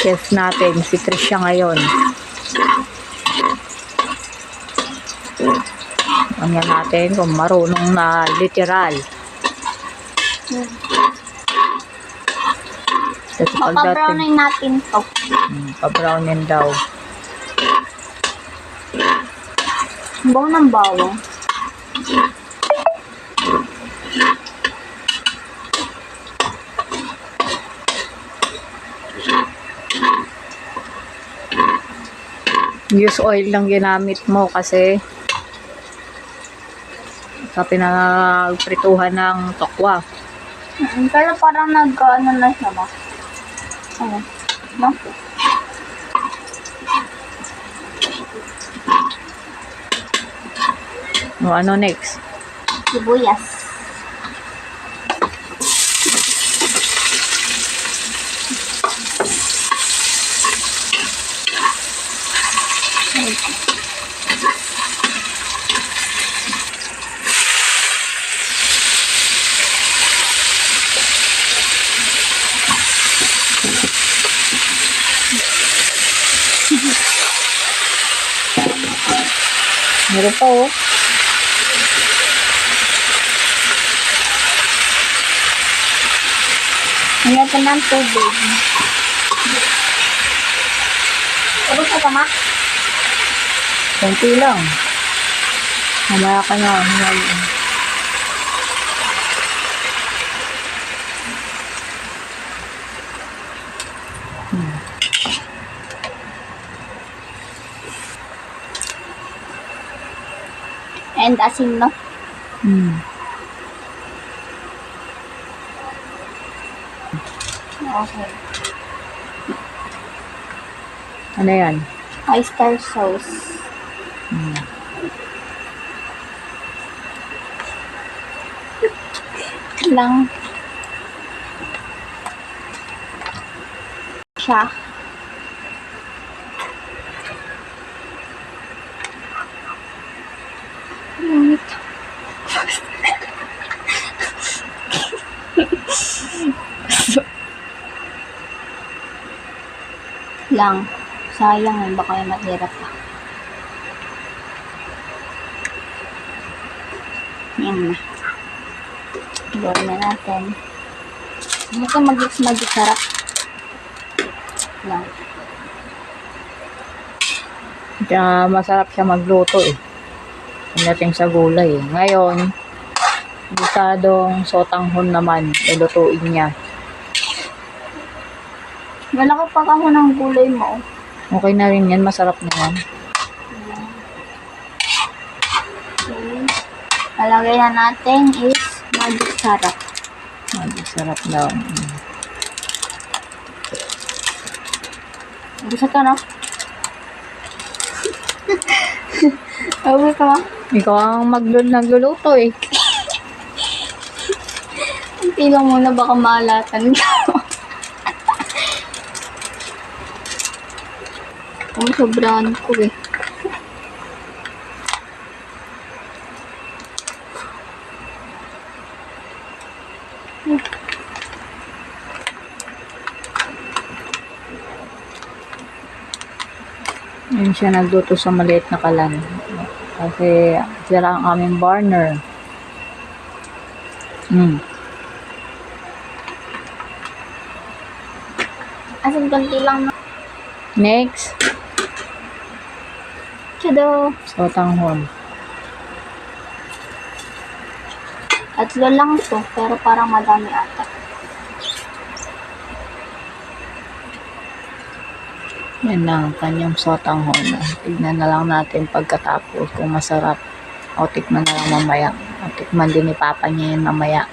Chef natin, si Trisha ngayon. Tingnan natin kung marunong na literal. Kasi pagdating, natin to. hmm, pabrownin daw. Bawa ng bawang. Use oil lang ginamit mo kasi sa pinagprituhan ng tokwa. Mm, Pero parang nag-ano na siya ba? Ano? No? No, ano next? Sibuyas. Meron pa oh. Ngayon ko ng tubig. Tapos ka tama? Konti lang. Mamaya ka na. mamaya. And asin, no? Hmm. Okay. Ano yan? Oyster sauce. Hmm. lang siya. Ngunit, lang. Sayang eh, baka yung mahirap pa. Yan na. Gawin na natin. Hindi ko mag-mix magic sarap. Lang. Kaya masarap siya magluto eh. Pagdating sa gulay eh. Ngayon, bisadong sotanghon naman, ilutuin niya. Malaki pa kasi ng gulay mo. Okay na rin yan, masarap na yan. Okay. Lalagay na natin is magic sarap. Masarap daw. Mm. Gusto to, no? Sabi ka, ma? Ikaw ang maglul nagluluto eh. Hindi lang muna baka maalatan ka. Ang sobrahan ko eh. Yun siya nagluto sa maliit na kalan. Kasi sila ang aming burner. Hmm. Asin konti lang na. Next, Chado. sotanghon. Tatlo lang to, pero parang madami ata. Yan na ang kanyang sotanghon. Tignan na lang natin pagkatapos kung masarap. O tikman na lang mamaya. O tikman din ni Papa niya yan mamaya.